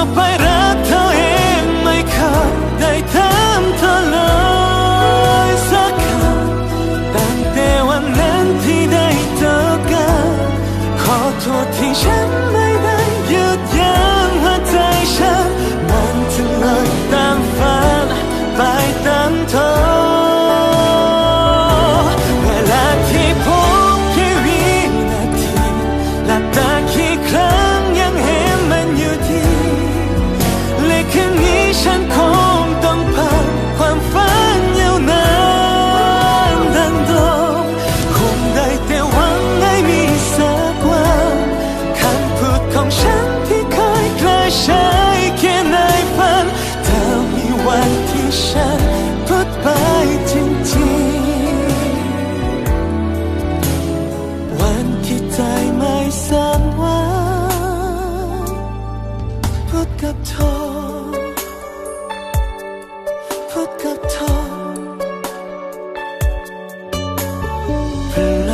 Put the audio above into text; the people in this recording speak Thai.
อบไปรักเธอเองไม่เคยได้ถามเธอเลยสักคำตั้งแต่วันนั้นที่ได้เจอกัน ขอโทษที่ฉันไม่ กับเธพูดกับเธอ